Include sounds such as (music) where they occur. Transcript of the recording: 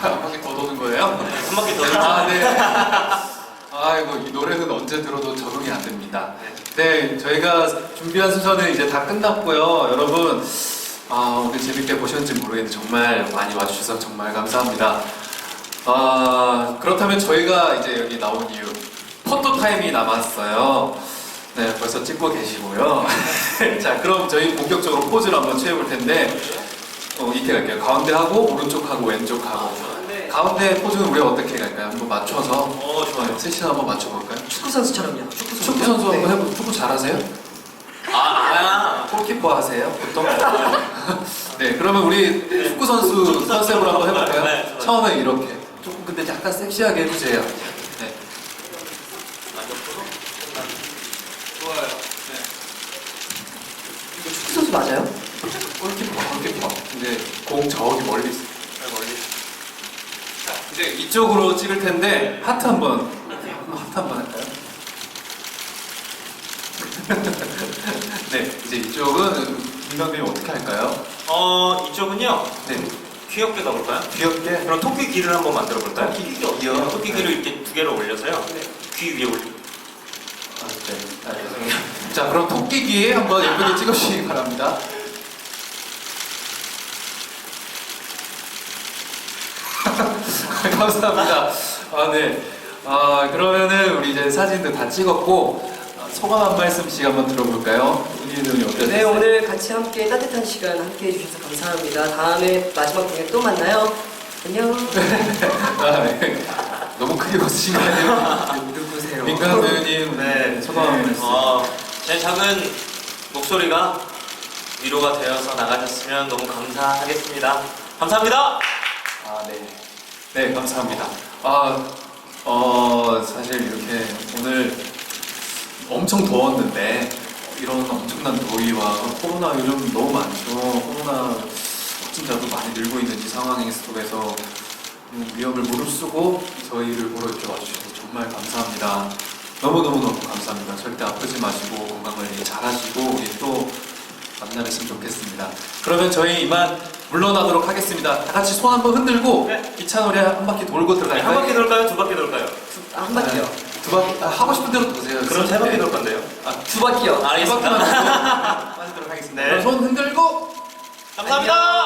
한 바퀴 더 도는 거예요? 네, 한 바퀴 더 도는 아, 네. 아이고, 이 노래는 언제 들어도 적응이 안 됩니다. 네, 저희가 준비한 순서는 이제 다 끝났고요. 여러분, 아, 오늘 재밌게 보셨는지 모르겠는데 정말 많이 와주셔서 정말 감사합니다. 아, 그렇다면 저희가 이제 여기 나온 이유, 포토 타임이 남았어요. 네, 벌써 찍고 계시고요. (laughs) 자, 그럼 저희 본격적으로 포즈를 한번 취해볼 텐데, 어, 이렇게 갈게요. 가운데 하고, 오른쪽 하고, 왼쪽 하고. 네. 가운데 포즈는 우리가 어떻게 갈까요? 한번 맞춰서. 어 좋아요. 셋이나 한번 맞춰볼까요? 축구 선수처럼요. 축구 선수. 축구 선수 한번 해보 축구 잘하세요? 아, 아. 골키퍼 하세요? 보통? (laughs) 네, 그러면 우리 축구 선수 컨셉으로 한번 해볼까요? 네, 좋아요. 처음에 이렇게. 조금 근데 약간 섹시하게 해주세요. 네. 이거 축구 선수 맞아요? 골키퍼, 골키퍼. 이제 공 저기 멀리 있어. 멀리. 자, 이제 이쪽으로 찍을 텐데 하트 한번 하트 한번 할까요? (laughs) 네, 이제 이쪽은 김강빈이 어떻게 할까요? 어 이쪽은요 네, 귀엽게 가볼까요? 귀엽게. 그럼 토끼 귀를 한번 만들어 볼까요? 토끼 귀요? 토끼 귀를 이렇게 두 개를 올려서요. 귀 위에 올리. 아, 네. 알겠습니다. 자, 그럼 토끼기 한번 예쁘게 찍어주시기 바랍니다. (laughs) 감사합니다. 아, 네. 아, 그러면은 우리 이제 사진도 다 찍었고, 아, 소감 한 말씀씩 한번 들어볼까요? 우리 눈이 어떠세요? 네 오늘 같이 함께 따뜻한 시간 함께 해주셔서 감사합니다. 다음에 마지막 공연 또 만나요. 안녕. (laughs) 아, 네. 너무 크게 웃으신 거 아니에요? 누구세요? 민간 배우님, 네. 소감 한 말씀. 어, 제 작은 목소리가 위로가 되어서 나가셨으면 너무 감사하겠습니다. 감사합니다. 아, 네. 네, 감사합니다. 아, 어, 사실 이렇게 오늘 엄청 더웠는데, 이런 엄청난 더위와 코로나 요즘 너무 많죠. 코로나 확진자도 많이 늘고 있는 이 상황 속에서 음, 위험을 무릅쓰고 저희를 보러 이렇게 와주셔서 정말 감사합니다. 너무너무너무 감사합니다. 절대 아프지 마시고 건강 관리 잘 하시고 우리 또 만나뵀으면 좋겠습니다. 그러면 저희 이만 물러나도록 하겠습니다. 다 같이 손 한번 흔들고 네. 이차 노래 한 바퀴 돌고 네, 들어갈까요? 한 바퀴 돌까요? 두 바퀴 돌까요? 아, 한 바퀴요. 두 바퀴 아, 하고 싶은 대로 도세요. 그럼 세 바퀴 네. 돌 건데요. 두 바퀴요. 두 바퀴만 알겠습니다. 돌고 빠지도록 하겠습니다. 네. 그럼 손 흔들고 감사합니다. 안녕